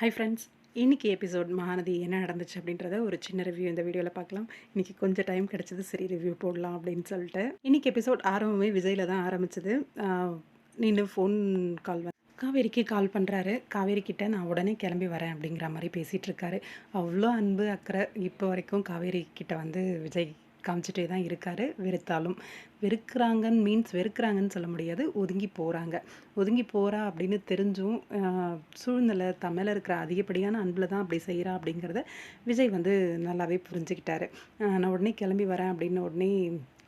High friends இன்னைக்கு episode Mahanadi என்ன நடந்துச்சு அப்படின்றத ஒரு சின்ன ரிவ்யூ இந்த வீடியோவில் பார்க்கலாம். இன்றைக்கி கொஞ்சம் டைம் கிடச்சது சரி ரிவ்யூ போடலாம் அப்படின்னு சொல்லிட்டு. இன்றைக்கி எபிசோட் ஆரம்பமே விஜயில் தான் ஆரம்பிச்சது. நின்று ஃபோன் கால் வந்து காவேரிக்கு கால் பண்ணுறாரு காவேரிக்கிட்ட நான் உடனே கிளம்பி வரேன் அப்படிங்கிற மாதிரி பேசிகிட்டு இருக்காரு. அவ்வளோ அன்பு அக்கறை இப்போ வரைக்கும் காவேரி கிட்ட வந்து விஜய் காமிச்சிட்டே தான் இருக்காரு. வெறுத்தாலும். வெறுக்கிறாங்கன்னு மீன்ஸ் வெறுக்கிறாங்கன்னு சொல்ல முடியாது. ஒதுங்கி போகிறாங்க ஒதுங்கி போகிறா அப்படின்னு தெரிஞ்சும் சூழ்நிலை தமிழில் இருக்கிற அதிகப்படியான அன்பில் தான் அப்படி செய்கிறா அப்படிங்கிறத விஜய் வந்து நல்லாவே புரிஞ்சுக்கிட்டாரு. நான் உடனே கிளம்பி வரேன் அப்படின்னு உடனே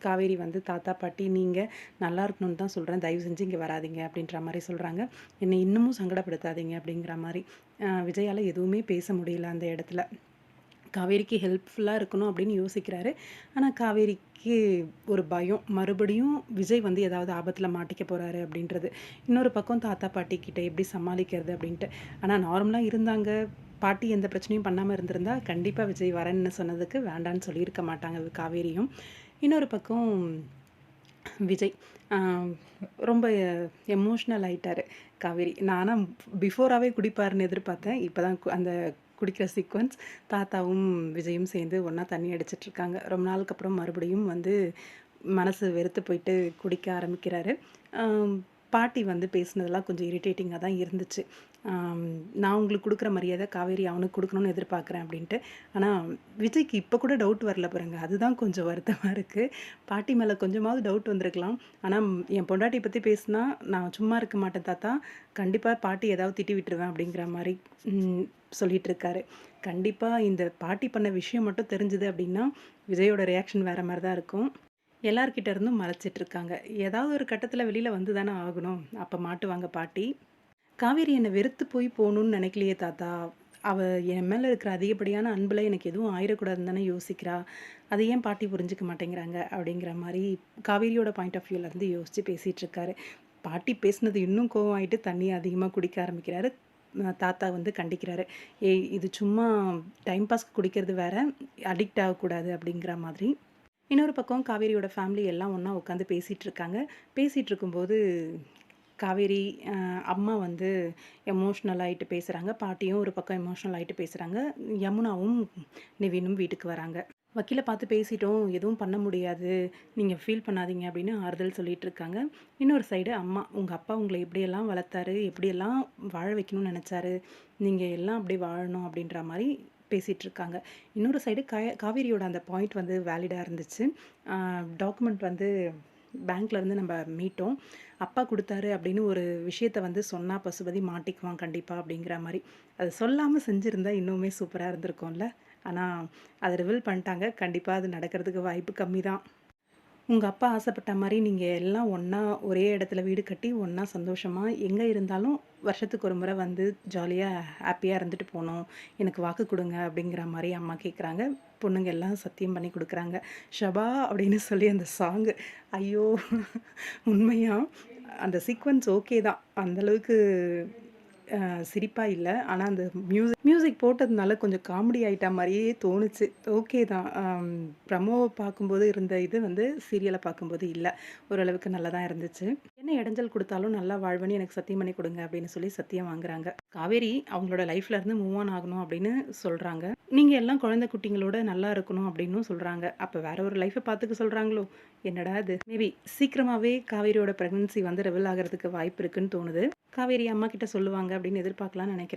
காவேரி வந்து தாத்தா பாட்டி நீங்கள் நல்லா இருக்கணும்னு தான் சொல்கிறேன் தயவு செஞ்சு இங்கே வராதீங்க. அப்படின்ற மாதிரி சொல்கிறாங்க என்னை இன்னமும் சங்கடப்படுத்தாதீங்க அப்படிங்கிற மாதிரி விஜயால் எதுவுமே பேச முடியல அந்த இடத்துல. காவேரிக்கு ஹெல்ப்ஃபுல்லாக இருக்கணும் அப்படின்னு யோசிக்கிறாரு. ஆனால் காவேரிக்கு ஒரு பயம். மறுபடியும் விஜய் வந்து ஏதாவது ஆபத்தில் மாட்டிக்க போகிறாரு அப்படின்றது. இன்னொரு பக்கம் தாத்தா பாட்டி கிட்டே எப்படி சமாளிக்கிறது அப்படின்ட்டு. ஆனால் நார்மலாக இருந்தாங்க. பாட்டி எந்த பிரச்சனையும் பண்ணாமல் இருந்திருந்தா கண்டிப்பாக விஜய் வரேன்னு சொன்னதுக்கு வேண்டான்னு சொல்லியிருக்க மாட்டாங்க காவேரியும். இன்னொரு பக்கம் விஜய் ரொம்ப எமோஷ்னல் ஆகிட்டார் காவேரி. நானும் பிஃபோராகவே குடிப்பாருன்னு எதிர்பார்த்தேன். இப்போ தான் அந்த குடிக்கிற சீக்வன்ஸ் தாத்தாவும் விஜயும் சேர்ந்து ஒன்றா தண்ணி அடிச்சிட்டு இருக்காங்க. ரொம்ப நாளுக்கு அப்புறம் மறுபடியும் வந்து மனசு வெறுத்து போயிட்டு குடிக்க ஆரம்பிக்கிறாரு. பாட்டி வந்து பேசினதெல்லாம் கொஞ்சம் இரிட்டேட்டிங்காக தான் இருந்துச்சு. நான் உங்களுக்கு கொடுக்குற மரியாதை காவேரி அவனுக்கு கொடுக்கணும்னு எதிர்பார்க்குறேன் அப்படின்ட்டு. ஆனால் விஜய்க்கு இப்போ கூட டவுட் வரல பாருங்க. அதுதான் கொஞ்சம் வருத்தமாக இருக்குது பாட்டி மேலே கொஞ்சமாவது டவுட் வந்திருக்கலாம். ஆனால் என் பொண்டாட்டி பற்றி பேசினா நான் சும்மா இருக்க மாட்டேன் தாத்தா. கண்டிப்பாக பாட்டி ஏதாவது திட்டி விட்டுருவேன் அப்படிங்கிற மாதிரி சொல்லிட்டு இருக்காரு. கண்டிப்பாக இந்த பாட்டி பண்ண விஷயம் மட்டும் தெரிஞ்சுது அப்படின்னா விஜயோட ரியாக்ஷன் வேறு மாதிரி தான் இருக்கும். எல்லார்கிட்ட இருந்தும் மறைச்சிட்டு இருக்காங்க ஏதாவது ஒரு கட்டத்தில் வெளியில் வந்து தானே ஆகணும். அப்போ மாட்டுவாங்க பாட்டி. காவேரி என்னை வெறுத்து போய் போகணுன்னு நினைக்கலையே தாத்தா. அவ என் மேலே இருக்கிற அதிகப்படியான அன்பில் எனக்கு எதுவும் ஆயிடக்கூடாதுன்னு தானே யோசிக்கிறா. அதை ஏன் பாட்டி புரிஞ்சுக்க மாட்டேங்கிறாங்க? அப்படிங்கிற மாதிரி காவேரியோட பாயிண்ட் ஆஃப் வியூலேருந்து யோசித்து பேசிகிட்டு இருக்காரு பாட்டி பேசினது இன்னும் கோவம் ஆயிட்டு தண்ணி அதிகமாக குடிக்க ஆரம்பிக்கிறாரு. தாத்தா வந்து கண்டிக்கிறாரு. ஏய் இது சும்மா டைம் பாஸ்க்கு குடிக்கிறது வேற. அடிக்ட் ஆகக்கூடாது. அப்படிங்கிற மாதிரி. இன்னொரு பக்கம் காவேரியோட ஃபேமிலி எல்லாம் ஒன்றா உட்காந்து பேசிகிட்டு இருக்காங்க பேசிகிட்டு இருக்கும்போது காவேரி அம்மா வந்து எமோஷ்னல் ஆகிட்டு பேசுகிறாங்க பாட்டியும் ஒரு பக்கம் எமோஷ்னல் ஆகிட்டு பேசுகிறாங்க யமுனாவும் நிவினும் வீட்டுக்கு வராங்க. வக்கீலை பார்த்து பேசிட்டோம். எதுவும் பண்ண முடியாது. நீங்கள் ஃபீல் பண்ணாதீங்க அப்படின்னு ஆறுதல் சொல்லிட்டு இருக்காங்க இன்னொரு சைடு அம்மா உங்கள் அப்பா உங்களை எப்படியெல்லாம் வளர்த்தாரு? எப்படியெல்லாம் வாழ வைக்கணும்னு நினச்சாரு? நீங்கள் எல்லாம் அப்படி வாழணும் அப்படின்ற மாதிரி பேசிகிட்டு இருக்காங்க இன்னொரு சைடு கா காவேரியோட அந்த பாயிண்ட் வந்து வேலிடாக இருந்துச்சு. டாக்குமெண்ட் வந்து பேங்க்லேருந்து நம்ம மீட்டோம். அப்பா கொடுத்தாரு அப்படின்னு ஒரு விஷயத்த வந்து சொன்னால் பசுபதி மாட்டிக்குவான் கண்டிப்பாக அப்படிங்கிற மாதிரி. அது சொல்லாமல் செஞ்சுருந்தா இன்னுமே சூப்பராக இருந்திருக்கும்ல. ஆனால் அதை ரிவீல் பண்ணிட்டாங்க. கண்டிப்பாக அது நடக்கிறதுக்கு வாய்ப்பு கம்மி தான் உங்கள் அப்பா ஆசைப்பட்ட மாதிரி நீங்கள் எல்லாம் ஒன்றா ஒரே இடத்துல வீடு கட்டி ஒன்றா சந்தோஷமாக எங்கே இருந்தாலும் வருஷத்துக்கு ஒரு முறை வந்து ஜாலியாக ஹாப்பியாக இருந்துட்டு போகணும். எனக்கு வாக்கு கொடுங்க அப்படிங்கிற மாதிரி அம்மா கேட்குறாங்க பொண்ணுங்க எல்லாம் சத்தியம் பண்ணி கொடுக்குறாங்க. ஷபா அப்படின்னு சொல்லி அந்த சாங்கு ஐயோ உண்மையாக அந்த சீக்வன்ஸ் ஓகே தான். அந்தளவுக்கு சிரிப்பாக இல்லை. ஆனால் அந்த மியூசிக் மியூசிக் போட்டதுனால கொஞ்சம் காமெடி ஆகிட்டா மாதிரியே தோணுச்சு. ஓகே தான். ப்ரமோவை பார்க்கும்போது இருந்த இது வந்து சீரியலை பார்க்கும்போது இல்லை. ஓரளவுக்கு நல்லா தான் இருந்துச்சு. என்ன இடைஞ்சல் கொடுத்தாலும் நல்லா வாழ்வன்னு எனக்கு சத்தியம் பண்ணி கொடுங்க அப்படின்னு சொல்லி சத்தியம் வாங்குறாங்க. காவேரி அவங்களோட லைஃப்ல இருந்து மூவ் ஆன் ஆகணும் அப்படின்னு சொல்கிறாங்க நீங்கள் எல்லாம் குழந்தை குட்டிங்களோட நல்லா இருக்கணும் அப்படின்னும் சொல்கிறாங்க அப்போ வேற ஒரு லைஃப்பை பார்த்துக்க சொல்கிறாங்களோ என்னடா அது மேபி சீக்கிரமாகவே காவேரியோட ப்ரெக்னன்சி வந்து ரெவல் ஆகிறதுக்கு வாய்ப்பு இருக்குன்னு தோணுது. காவேரி அம்மா கிட்ட சொல்லுவாங்க அப்படின்னு எதிர்பார்க்கலாம்னு நினைக்கிறேன்.